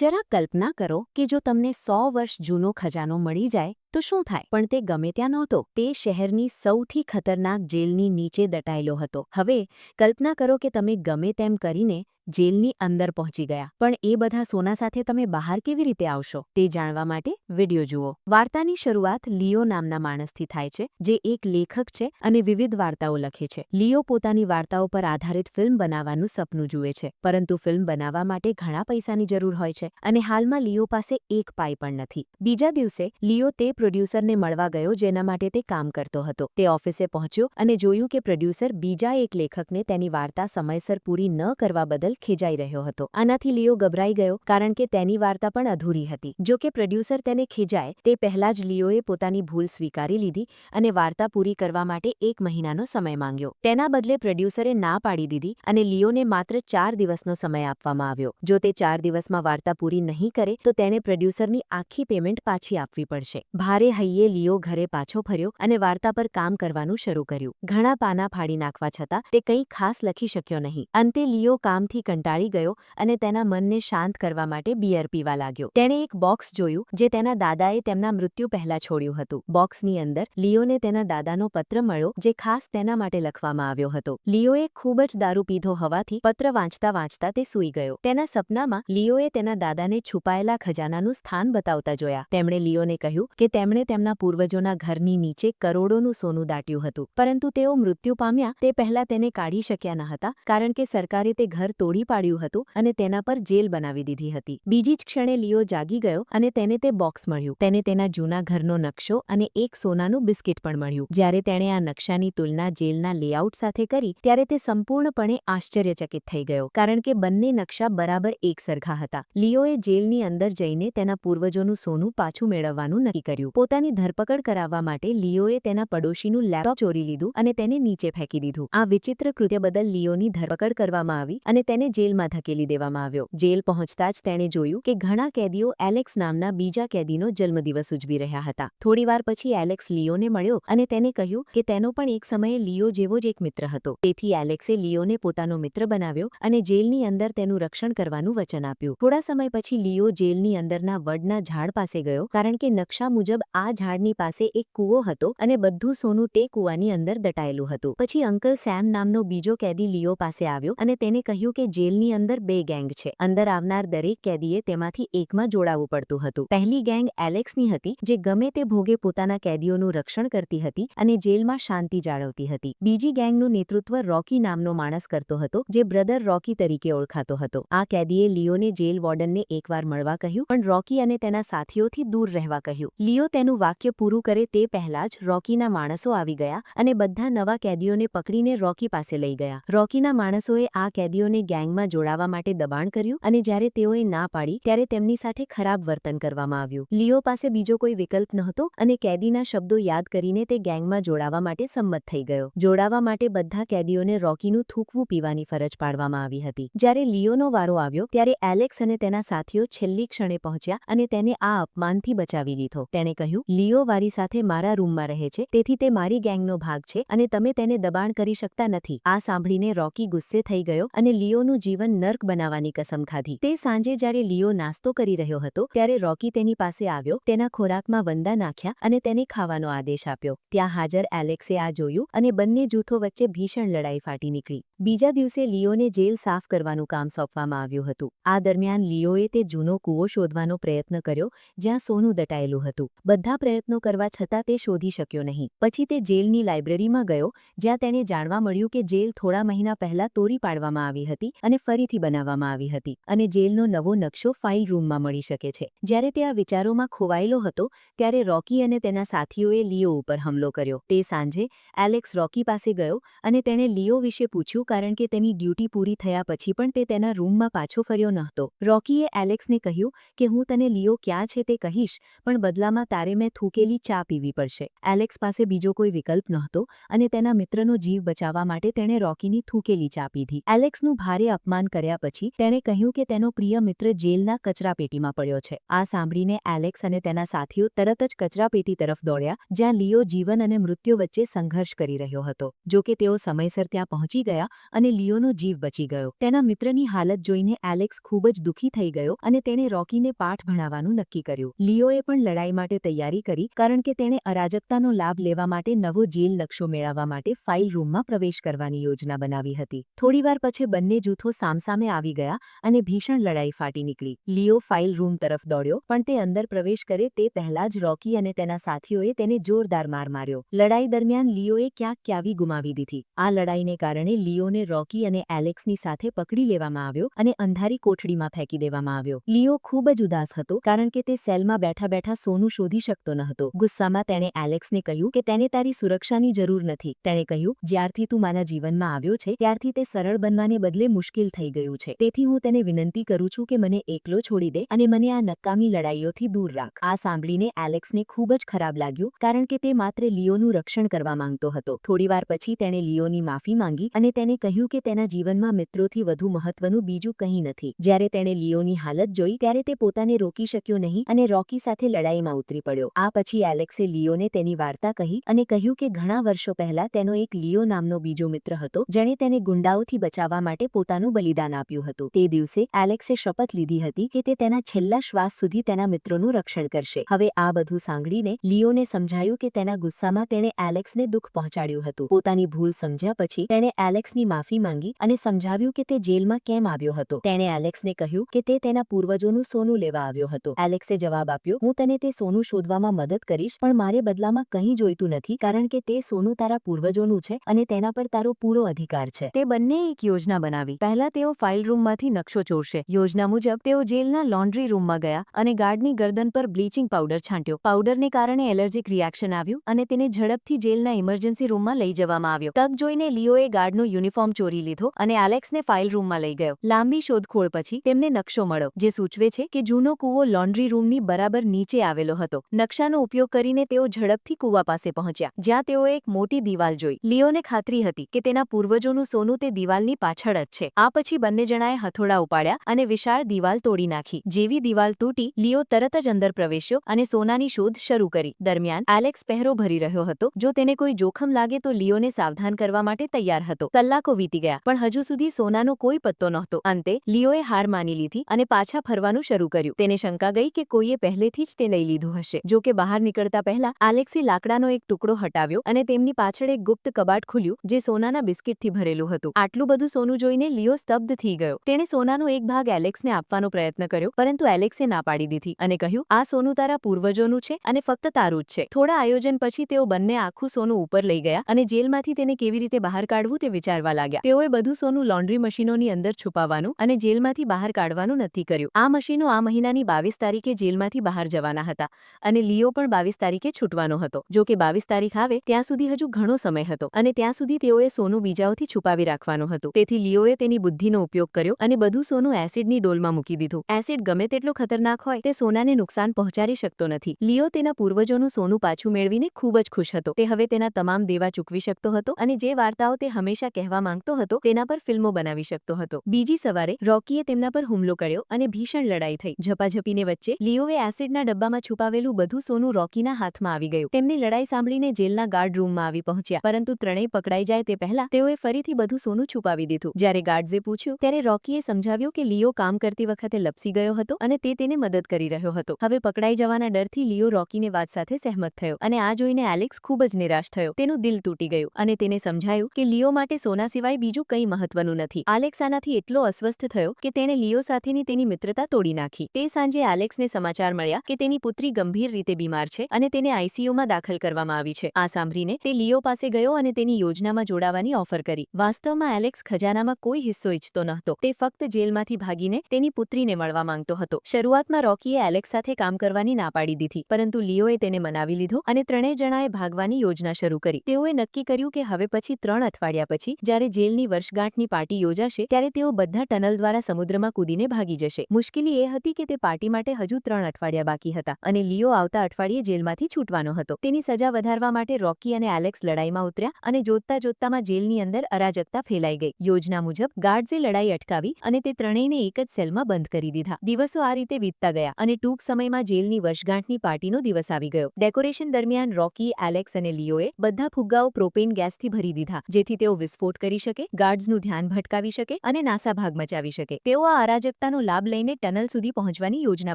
જરા કલ્પના કરો કે જો તમને સો વર્ષ જૂનો ખજાનો મળી જાય, તો શું થાય? પણ તે ગમે ત્યાં નહોતો. તે શહેરની સૌથી ખતરનાક જેલની નીચે દટાયેલો હતો. હવે, કલ્પના કરો કે તમે ગમે તેમ કરીને જેલની અંદર પહોંચી ગયા. પણ એ બધા સોના સાથે તમે બહાર કેવી રીતે આવશો? તે જાણવા માટે વિડિયો જુઓ. વાર્તાની શરૂઆત લિયો નામના માણસથી થાય છે, જે એક લેખક છે અને વિવિધ વાર્તાઓ લખે છે. લિયો પોતાની વાર્તાઓ પર આધારિત ફિલ્મ બનાવવાનું સપનું જુએ છે, પરંતુ ફિલ્મ બનાવવા માટે ઘણા પૈસાની જરૂર હોય છે અને હાલમાં લિયો પાસે એક પાઈ પણ નથી. બીજા દિવસે લિયો તે પ્રોડ્યુસરને મળવા ગયો જેના માટે તે કામ કરતો હતો. તે ઓફિસે પહોંચ્યો અને જોયું કે પ્રોડ્યુસર બીજા એક લેખકને તેની વાર્તા સમયસર પૂરી ન કરવા બદલ ખેંચાઈ રહ્યો હતો. આનાથી લિયો ગભરાઈ ગયો કારણ કે તેની વાર્તા પણ અધૂરી હતી. જો કે પ્રોડ્યુસર તેને ખીજાય, તે પહેલા જ લિયોએ પોતાની ભૂલ સ્વીકારી લીધી અને વાર્તા પૂરી કરવા માટે એક મહિનાનો સમય માંગ્યો. તેના બદલે પ્રોડ્યુસરે ના પાડી દીધી અને લિયોને માત્ર ચાર દિવસનો સમય આપવામાં આવ્યો. જો તે ચાર દિવસમાં વાર્તા પૂરી નહીં કરે, તો તેણે પ્રોડ્યુસરની આખી પેમેન્ટ પાછી આપવી પડશે. ભારે હૈયે લિયો ઘરે પાછો ફર્યો અને વાર્તા પર કામ કરવાનું શરૂ કર્યું. ઘણા પાના ફાડી નાખવા છતાં તે કંઈ ખાસ લખી શક્યો નહીં. અંતે લિયો કામથી કંટાળી ગયો અને તેના મનને શાંત કરવા માટે બિયર પીવા લાગ્યો. તેણે એક બોક્સ જોયું જે તેના દાદાએ તેમના મૃત્યુ પહેલા છોડ્યું હતું. બોક્સની અંદર લિયોને તેના દાદાનો પત્ર મળ્યો જે ખાસ તેના માટે લખવામાં આવ્યો હતો. લિયોએ ખૂબ જ દારૂ પીધો હોવાથી પત્ર વાંચતા વાંચતા તે સૂઈ ગયો. તેના સપનામાં લિયોએ તેના દાદાને છુપાયેલા ખજાનાનું સ્થાન બતાવતા જોયા. તેમણે લિયોને કહ્યું કે તેમણે તેમના પૂર્વજોના ઘરની નીચે કરોડોનું સોનું દાટ્યું હતું. પરંતુ તેઓ મૃત્યુ પામ્યા તે પહેલા તેને કાઢી શક્યા ન હતા, કારણ કે સરકારે તે ઘર તોડી તોડી પાડ્યું હતું અને તેના પર જેલ બનાવી દીધી હતી. બીજી જ ક્ષણે લિયો જાગી ગયો અને તેને તે બોક્સ મળ્યું. તેને તેના જૂના ઘરનો નકશો અને એક સોનાનું બિસ્કિટ પણ મળ્યું. જ્યારે તેણે આ નકશાની તુલના જેલના લેઆઉટ સાથે કરી, ત્યારે તે સંપૂર્ણપણે આશ્ચર્યચકિત થઈ ગયો, કારણ કે બંને નકશા બરાબર એક સરખા હતા. લિયોએ જેલની અંદર જઈને તેના પૂર્વજોનું સોનું પાછું મેળવવાનું નક્કી કર્યું. પોતાની ધરપકડ કરાવવા માટે લિયોએ તેના પડોશીનું લેપટોપ ચોરી લીધું અને તેને નીચે ફેંકી દીધું. આ વિચિત્ર કૃત્ય બદલ લિયોની ધરપકડ કરવામાં આવી અને તેને જેલમાં ધકેલી દેવામાં આવ્યો. જેલ પહોંચતા જ તેણે જોયું કે ઘણા કેદીઓ એલેક્સ નામના બીજા કેદીનો જન્મદિવસ ઉજવી રહ્યા હતા. થોડીવાર પછી એલેક્સ લિયોને મળ્યો અને તેને કહ્યું કે તેનો પણ એક સમયે લિયો જેવો જ એક મિત્ર હતો. તેથી એલેક્સે લિયોને પોતાનો મિત્ર બનાવ્યો અને જેલની અંદર તેનું રક્ષણ કરવાનું વચન આપ્યું. થોડા સમય પછી લિયો જેલની અંદરના વડના ઝાડ પાસે ગયો કારણ કે નકશા મુજબ આ ઝાડની પાસે એક કૂવો હતો અને બધું સોનું તે કૂવાની અંદર દટાયેલું હતું. પછી અંકલ સેમ નામનો બીજો કેદી લિયો પાસે આવ્યો અને તેને કહ્યું કે જેલની અંદર બે ગેંગ છે. અંદર આવનાર દરેક કેદીએ તેમાંથી એકમાં જોડાવું પડતું હતું. પહેલી ગેંગ એલેક્સની હતી, જે ગમે તે ભોગે પોતાના કેદીઓનું રક્ષણ કરતી હતી અને જેલમાં શાંતિ જાળવતી હતી. બીજી ગેંગનું નેતૃત્વ રોકી નામનો માણસ કરતો હતો, જે બ્રધર રોકી તરીકે ઓળખાતો હતો. આ કેદીએ લિયોને જેલ વોર્ડનને એકવાર મળવા કહ્યું, પણ રોકી અને તેના સાથીઓથી દૂર રહેવા કહ્યું. લિયો તેનું વાક્ય પૂરું કરે તે પહેલા જ રોકીના માણસો આવી ગયા અને બધા નવા કેદીઓને પકડીને રોકી પાસે લઈ ગયા. રોકીના માણસોએ આ કેદીઓને ગેંગમાં જોડાવા માટે દબાણ કર્યું અને જ્યારે તેઓએ ના પાડી ત્યારે તેમની સાથે ખરાબ વર્તન કરવામાં આવ્યું. લિયો પાસે બીજો કોઈ વિકલ્પ નહોતો અને કેદીના શબ્દો યાદ કરીને તે ગેંગમાં જોડાવા માટે સંમત થઈ ગયો. જોડાવા માટે બધા કેદીઓને રોકીનું થૂકવું પીવાની ફરજ પાડવામાં આવી હતી. જ્યારે લિયોનો વારો આવ્યો ત્યારે એલેક્સ અને તેના સાથીઓ છેલ્લી ક્ષણે પહોંચ્યા અને તેને આ અપમાનથી બચાવી લીધો. તેણે કહ્યું, લિયો વારી સાથે મારા રૂમમાં રહે છે, તેથી તે મારી ગેંગનો ભાગ છે અને તમે તેને દબાણ કરી શકતા નથી. આ સાંભળીને રોકી ગુસ્સે થઈ ગયો અને લિયોનું જીવન નર્ક બનાવવાની કસમ ખાધી. તે સાંજે જ્યારે લિયો નાસ્તો કરી રહ્યો હતો, ત્યારે રોકી તેની પાસે આવ્યો, તેના ખોરાકમાં વંદા નાખ્યા અને તેને ખાવાનો આદેશ આપ્યો. ત્યાં હાજર એલેક્સે આ જોયું અને બંને જૂથો વચ્ચે ભીષણ લડાઈ ફાટી નીકળી. બીજા દિવસે લિયોને જેલ સાફ કરવાનું કામ સોંપવામાં આવ્યું હતું. આ દરમિયાન લિયોએ તે જૂનો કૂવો શોધવાનો પ્રયત્ન કર્યો, જ્યાં સોનું દટાયેલું હતું. બધા પ્રયત્નો કરવા છતાં તે શોધી શક્યો નહીં. પછી તે જેલની લાઇબ્રેરીમાં ગયો, જ્યાં તેણે જાણવા મળ્યું કે જેલ થોડા મહિના પહેલા તોડી પાડવામાં આવી હતી અને ફરીથી બનાવવામાં આવી હતી અને જેલનો નવો નકશો ફાઇલ રૂમમાં મળી શકે છે. જ્યારે તે આ વિચારોમાં ખોવાયેલો હતો, ત્યારે રોકી અને તેના સાથીઓએ લિયો ઉપર હુમલો કર્યો. તે સાંજે એલેક્સ રોકી પાસે ગયો અને તેણે લિયો વિશે પૂછ્યું કારણ કે તેની ડ્યુટી પૂરી થયા પછી પણ તે તેના રૂમમાં પાછો ફર્યો નહોતો. રોકીએ એલેક્સને કહ્યું કે હું તને લિયો ક્યાં છે તે કહીશ, પણ બદલામાં તારે મેં થૂકેલી ચા પીવી પડશે. એલેક્સ પાસે બીજો કોઈ વિકલ્પ નહોતો અને તેના મિત્રનો જીવ બચાવવા માટે તેણે રોકીની થૂકેલી ચા પીધી. એલેક્સનું ભારે અપમાન કર્યા પછી તેણે કહ્યું કે તેનો પ્રિય મિત્ર જેલના કચરાપેટીમાં પડ્યો છે. આ સાંભળીને એલેક્સ અને તેના સાથીઓ તરત જ કચરાપેટી તરફ દોડ્યા, જ્યાં લિયો જીવન અને મૃત્યુ વચ્ચે સંઘર્ષ કરી રહ્યો હતો. જો કે તેઓ સમયસર ત્યાં પહોંચી ગયા અને લિયોનો જીવ બચી ગયો. તેના મિત્રની હાલત જોઈને એલેક્સ ખૂબ જ દુઃખી થઈ ગયો અને તેણે રોકીને પાઠ ભણાવવાનું નક્કી કર્યું. લિયોએ પણ લડાઈ માટે તૈયારી કરી, કારણ કે તેણે અરાજકતાનો લાભ લેવા માટે નવો જેલ નકશો મેળવવા માટે ફાઇલ રૂમમાં પ્રવેશ કરવાની યોજના બનાવી હતી. થોડીવાર પછી બંને જૂથો સામસામે આવી ગયા અને ભીષણ લડાઈ ફાટી નીકળી. લિયો ફાઇલ રૂમ તરફ દોડ્યો, પણ તે અંદર પ્રવેશ કરે તે પહેલા જ રોકી અને તેના સાથીઓએ તેને જોરદાર માર માર્યો. લડાઈ દરમિયાન લિયોએ ક્યાંક ક્યાવી ગુમાવી દીધી. આ લડાઈને કારણે લિયોને રોકી અને એલેક્સની સાથે પકડી લેવામાં આવ્યો અને અંધારી કોઠડીમાં ફેંકી દેવામાં આવ્યો. લિયો ખૂબ જ ઉદાસ હતો કારણ કે તે સેલમાં બેઠા બેઠા સોનું શોધી શકતો ન હતો. ગુસ્સામાં તેણે એલેક્સને કહ્યું કે તેને તારી સુરક્ષાની જરૂર નથી. તેણે કહ્યું, જ્યારથી તું મારા જીવનમાં આવ્યો છે, ત્યારથી તે સરળ બનવાને બદલે મુશ્કેલ થઈ ગયું છે. તેથી હું તેને વિનંતી કરું છું કે મને એકલો છોડી દે અને મને આ નકામી લડાઈઓથી દૂર રાખ. આ સાંભળીને એલેક્સને ખૂબ જ ખરાબ લાગ્યું કારણ કે તે માત્ર લિયોનું રક્ષણ કરવા માંગતો હતો. થોડીવાર પછી તેણે લિયોની માફી માંગી અને તેને કહ્યું કે તેના જીવનમાં મિત્રોથી વધુ મહત્વનું બીજું કંઈ નથી. જ્યારે તેણે લિયોની હાલત જોઈ, ત્યારે તે પોતાને રોકી શક્યો નહીં અને રોકી સાથે લડાઈમાં ઉતરી પડ્યો. આ પછી એલેક્સે લિયોને તેની વાર્તા કહી અને કહ્યું કે ઘણા વર્ષો પહેલા તેનો એક લિયો નામનો બીજો મિત્ર હતો, જેણે તેને ગુંડાઓથી બચાવવા માટે પોતાનું બલિદાન આપ્યું હતું. તે દિવસે એલેક્સે શપથ લીધી હતી કે તે તેના છેલ્લા શ્વાસ સુધી તેના મિત્રોનું રક્ષણ કરશે. હવે આ બધું સાંભળીને લિયોને સમજાયું કે તેના ગુસ્સામાં તેણે એલેક્સને દુઃખ પહોંચાડ્યું હતું. પોતાની ભૂલ સમજ્યા પછી તેણે એલેક્સની માફી માંગી અને સમજાવ્યું કે તે જેલમાં કેમ આવ્યો હતો. તેણે એલેક્સને કહ્યું કે તે તેના પૂર્વજોનું સોનું લેવા આવ્યો હતો. એલેક્સે જવાબ આપ્યો, હું તને તે સોનું શોધવામાં મદદ કરીશ, પણ મારે બદલામાં કંઈ જોઈતું નથી, કારણ કે તે સોનું તારા પૂર્વજોનું છે અને તેના પર તારો પૂરો અધિકાર છે. તે બંને એક યોજના બનાવી. પહેલા તેઓ ફાઇલ રૂમમાંથી નકશો ચોરશે. યોજના મુજબ, તેઓ જેલના લોન્ડ્રી રૂમમાં ગયા અને ગાર્ડની ગરદન પર બ્લીચિંગ પાવડર છાંટ્યો. પાવડરને કારણે એલર્જીક રિએક્શન આવ્યું અને તેને ઝડપથી જેલના ઇમરજન્સી રૂમમાં લઈ જવામાં આવ્યો. તક જોઈને લિયોએ ગાર્ડનું યુનિફોર્મ ચોરી લીધો અને એલેક્સને ફાઇલ રૂમમાં લઈ ગયો. લાંબી શોધખોળ પછી તેમને નકશો મળ્યો, જે સૂચવે છે કે જૂનો કૂવો લોન્ડ્રી રૂમની બરાબર નીચે આવેલો હતો. નકશાનો ઉપયોગ કરીને તેઓ ઝડપથી કૂવા પાસે પહોંચ્યા, જ્યાં તેઓએ એક મોટી દિવાલ જોઈ. લિયોને ખાતરી હતી કે તેના પૂર્વજોનું સોનું તે દિવાલની પાછળ જ છે. આ પછી બંને જણાએ હથોડા ઉપાડ્યા અને વિશાળ દિવાલ તોડી નાખી. જેવી દિવાલ તૂટી, લિયો તરત જ અંદર પ્રવેશ્યો અને સોનાની શોધ શરૂ કરી. દરમિયાન એલેક્સ પહેરો ભરી રહ્યો હતો. જો તેને કોઈ જોખમ લાગે તો લિયોને સાવધાન કરવા માટે તૈયાર હતો. કલાકો વીતી ગયા, પણ હજુ સુધી સોનાનો કોઈ પત્તો નહોતો. અંતે, લિયોએ હાર માની લીધી અને પાછા ફરવાનું શરૂ કર્યું. તેને શંકા ગઈ કે કોઈએ પહેલેથી જ તે લઈ લીધું હશે. જો કે બહાર નીકળતા પહેલા, આલેક્સે લાકડાનો એક ટુકડો હટાવ્યો અને તેમની પાછળ એક ગુપ્ત કબાટ ખુલ્યું, જે સોનાના બિસ્કિટથી ભરેલું હતું. આટલું બધું સોનું જોઈને લિયો સ્તબ્ધ થઈ ગયો. તેણે સોનાનો એક ભાગ એલેક્સને આપવાનો પ્રયત્ન કર્યો, પરંતુ એલેક્સે ના પાડી દીધી અને કહ્યું, આ સોનું તારા પૂર્વજોનું છે અને ફક્ત તારું જ છે. થોડા આયોજન પછી તેઓ બંને આખું સોનું ઉપર લઈ ગયા અને જેલમાંથી તેને કેવી રીતે બહાર કાઢવું તે વિચારવા લાગ્યા. તેઓએ બધું સોનું લોન્ડ્રી મશીનોની અંદર છુપાવવાનું અને જેલમાંથી બહાર કાઢવાનું નક્કી કર્યું. આ મશીનો આ મહિનાની બાવીસ તારીખે જેલમાંથી બહાર જવાના હતા અને લિયો પણ બાવીસ તારીખે છૂટવાનો હતો. જો કે બાવીસ તારીખ આવે, ત્યાં સુધી હજુ ઘણો સમય હતો અને ત્યાં સુધી તેઓએ સોનું બીજાઓથી છુપાવી રાખવાનું હતું. તેથી લીઓએ તેની બુદ્ધિનો ઉપયોગ કર્યો અને બધું સોનું એસિડની ડોલમાં મૂકી દીધું. એસિડ ગમે તેટલો ખતરનાક હોય, તે સોનાને નુકસાન પહોંચાડી શકતો નથી. લિયો તેના પૂર્વજોનું સોનું પાછું મેળવીને ખૂબ જ ખુશ હતો. તે હવે તેના તમામ દેવા ચૂકવી શકતો હતો અને જે વાર્તાઓ તે હંમેશા કહેવા માંગતો હતો તેના પર ફિલ્મો બનાવી શકતો હતો. બીજી સવારે રોકીએ તેમના પર હુમલો કર્યો અને ભીષણ લડાઈ થઈ. ઝપાઝપીને વચ્ચે લિયોએ એસિડના ડબ્બામાં છુપાવેલું બધું સોનું રોકીના હાથમાં આવી ગયું. તેમની લડાઈ સાંભળીને જેલના ગાર્ડ રૂમમાં આવી પહોંચ્યા, પરંતુ ત્રણેય પકડાઈ જાય તે પહેલા તેઓએ ફરીથી બધું સોનું છુપાવી દીધું. જ્યારે ગાર્ડ્સે પૂછ્યું, ત્યારે રોકીએ સમજાવ્યું કે લિયો કામ કરતી વખતે લપસી ગયો હતો અને તે તેને મદદ કરી રહ્યો હતો. હવે પકડાઈ જવાના ડરથી લિયો રોકીને વાત સાથે સહેમત થયો અને આ જોઈને એલેક્સ ખૂબ જ નિરાશ થયો. તેનું દિલ તૂટી ગયું અને તેને સમજાયું કે લિયો માટે સોના સિવાય બીજું કંઈ મહત્વનું નથી. આલેક્સ આનાથી એટલો અસ્વસ્થ થયો કે તેણે લિયો સાથેની તેની મિત્રતા તોડી નાખી. તે સાંજે આલેક્સને સમાચાર મળ્યા કે તેની પુત્રી ગંભીર રીતે બીમાર છે અને તેને આઈસીયુમાં દાખલ કરવામાં આવી છે. આ સાંભળીને તે લિયો પાસે ગયો અને તેની યોજનામાં જોડાવાની ઓફર કરી. વાસ્તવમાં એલેક્સ ખજાનામાં કોઈ હિસ્સો ઈચ્છતો નહોતો. તે ફક્ત જેલમાંથી ભાગીને તેની પુત્રીને મળવા માંગતો હતો. શરૂઆતમાં રોકીએ એલેક્સ સાથે કામ કરવાની ના પાડી દીધી, પરંતુ લિયોએ તેને મનાવી લીધો અને ત્રણેય જણાએ ભાગવાની યોજના શરૂ કરી. તેઓએ નક્કી કર્યું કે હવે પછી ત્રણ અઠવાડિયા પછી, જ્યારે જેલની વર્ષગાંઠની પાર્ટી યોજાશે, ત્યારે તેઓ બધા ટનલ દ્વારા સમુદ્રમાં કૂદીને ભાગી જશે. મુશ્કેલી એ હતી કે તે પાર્ટી માટે હજુ ત્રણ અઠવાડિયા બાકી હતા અને લિયો આવતા અઠવાડિયે જેલમાંથી છૂટવાનો હતો. તેની સજા વધારવા માટે રોકી અને એલેક્સ લડાઈમાં ઉતર્યા અને જોતતા જોતતામાં જેલની અંદર અરાજકતા ફેલાઈ ગઈ. યોજના મુજબ, ગાર્ડ્સે લડાઈ અટકાવી અને તે ત્રણેયને એક જ સેલમાં બંધ કરી દીધા. દિવસો આ રીતે વીતતા ગયા અને ટૂંક સમયમાં જેલની વર્ષગાંઠની પાર્ટીનો દિવસ આવી ગયો. ડેકોરેશન દરમિયાન રોકી એલેક્સ અને લિયોએ બધા ફુગ્ગાઓ પ્રોપેન ગેસથી ભરી દીધા, જેથી તેઓ વિસ્ફોટ કરી શકે, ગાર્ડ્સનું ધ્યાન ભટકાવી શકે અને નાસાભાગ મચાવી શકે. તેઓ આ અરાજકતાનો લાભ લઈને ટનલ સુધી પહોંચવાની યોજના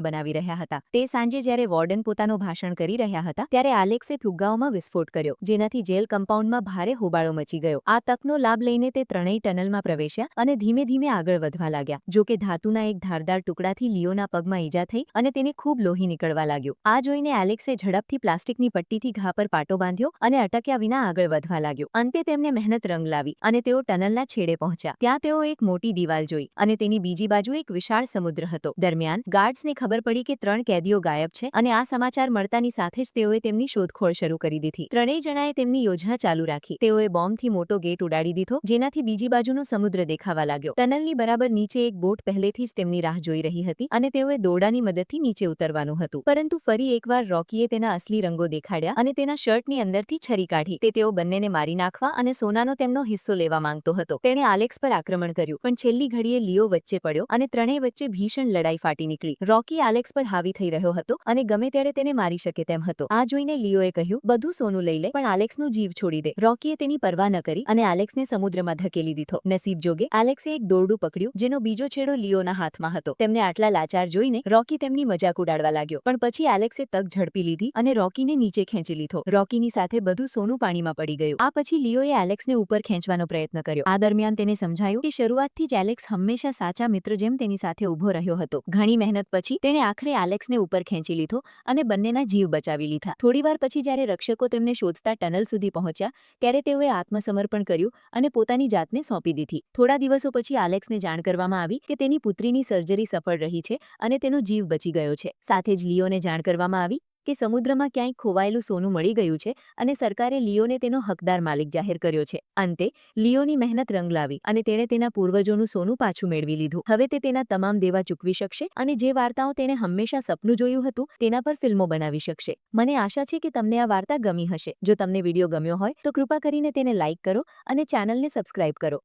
બનાવી રહ્યા હતા. તે સાંજે જ્યારે વોર્ડન પોતાનું ભાષણ કરી રહ્યા હતા, ત્યારે આલેક્સે ફુગ્ગાઓમાં વિસ્ફોટ કર્યો, જેનાથી જેલ કમ્પાઉન્ડમાં ભારે હોબાળો મચી ગયો. આ તકનો લાભ લઈને તે ત્રણેય ટનલમાં પ્રવેશ્યા અને ધીમે ધીમે આગળ વધવા લાગ્યા, જો કે ધાતુના એક ધારદાર ટુકડાથી લિયોના પગમાં ઈજા થઈ અને તેને ખૂબ લોહી નીકળવા લાગ્યું. આ જોઈને એલેક્સે ઝડપથી પ્લાસ્ટિકની પટ્ટીથી ઘા પર પાટો બાંધ્યો અને અટક્યા વિના આગળ વધવા લાગ્યો. અંતે તેમને મહેનત રંગ લાવી અને તેઓ ટનલના છેડે પહોંચ્યા. ત્યાં તેઓ એક મોટી દિવાલ જોઈ અને તેની બીજી બાજુ એક વિશાળ સમુદ્ર હતો. દરમિયાન ગાર્ડ્સને ખબર પડી કે ત્રણ કેદીઓ ગાયબ છે અને આ સમાચાર મળતાની સાથે જ તેઓએ તેમની શોધખોળ શરૂ કરી દીધી. ત્રણેય જણાએ તેમની યોજના ચાલુ રાખી. તેઓએ બોમ્બથી મોટો ગેટ ઉડાડી દીધો, જેનાથી બીજી બાજુનો સમુદ્ર દેખાવા લાગ્યો. ટનલની બરાબર નીચે એક બોટ પહેલેથી જ તેમની રાહ જોઈ રહી હતી અને તેઓએ દોરડાની મદદથી નીચે ઉતરવાનું હતું. પરંતુ ફરી એકવાર રોકીએ તેના અસલી રંગો દેખાડ્યા અને તેના શર્ટની અંદરથી છરી કાઢી. તે તેઓ બંનેને મારી નાખવા અને સોનાનો તેમનો હિસ્સો લેવા માંગતો હતો. તેણે આલેક્સ પર આક્રમણ કર્યું, પણ છેલ્લી ઘડીએ લિયો વચ્ચે પડ્યો અને ત્રણેય વચ્ચે ભીષણ લડાઈ ફાટી નીકળી. રોકી આલેક્સ પર હાવી થઈ રહ્યો હતો અને ગમે ત્યારે તેને મારી શકે તેમ હતો. આ જોઈને લિયોએ કહ્યું, બધું સોનું લઈ લે, પણ આલેક્સનું જીવ છોડી દે. રોકીએ તેની પરવા ન કરી અને આલેક્સને સમુદ્રમાં ધકેલી દીધો. નસીબ જોગે, આલેક્સે એક દોરડું પકડ્યું, જેનો બીજો છેડો લિયોના હાથમાં હતો. તેમને આટલા લાચાર જોઈને રોકી તેમની મજાક ઉડાડવા લાગ્યો, પણ પછી આલેક્સે તક ઝડપી લીધી અને રોકીને નીચે ખેંચી લીધો. રોકીની સાથે બધું સોનું પાણીમાં પડી ગયું. આ પછી લિયોએ એલેક્સને ઉપર ખેંચવાનો પ્રયત્ન કર્યો. આ દરમિયાન તેને સમજાયું કે શરૂઆતથી જ એલેક્સ હંમેશા સાચા મિત્ર જેમ તેની સાથે ઊભો રહ્યો હતો. ઘણી મહેનત પછી તેણે આખરે એલેક્સને ઉપર ખેંચી લીધો અને બંનેના જીવ બચાવી લીધા. થોડીવાર પછી જ્યારે રક્ષકો તેમને શોધતા ટનલ સુધી પહોંચ્યા, ત્યારે તેઓએ આત્મસમર્પણ કર્યું અને પોતાની જાતને સોંપી દીધી. થોડા દિવસો પછી આલેક્સને જાણ કરવામાં આવી કે તેની પુત્રીની સર્જરી સફળ રહી છે અને તેનો જીવ બચી ગયો છે. સાથે જ લિયોને જાણ કરવામાં આવી કે સમુદ્રમાં ક્યાંય ખોવાયેલું સોનું મળી ગયું છે અને સરકારે લિયોને તેનો હકદાર માલિક જાહેર કર્યો છે. અંતે, લિયોની મહેનત રંગ લાવી અને તેણે તેના પૂર્વજોનું સોનું પાછું મેળવી લીધું. હવે તે તેના તમામ દેવા ચૂકવી શકશે અને જે વાર્તાઓ તેણે હંમેશા સપનું જોયું હતું, તેના પર ફિલ્મો બનાવી શકશે. મને આશા છે કે તમને આ વાર્તા ગમી હશે. જો તમને વીડિયો ગમ્યો હોય, તો કૃપા કરીને તેને લાઇક કરો અને ચેનલને સબસ્ક્રાઇબ કરો.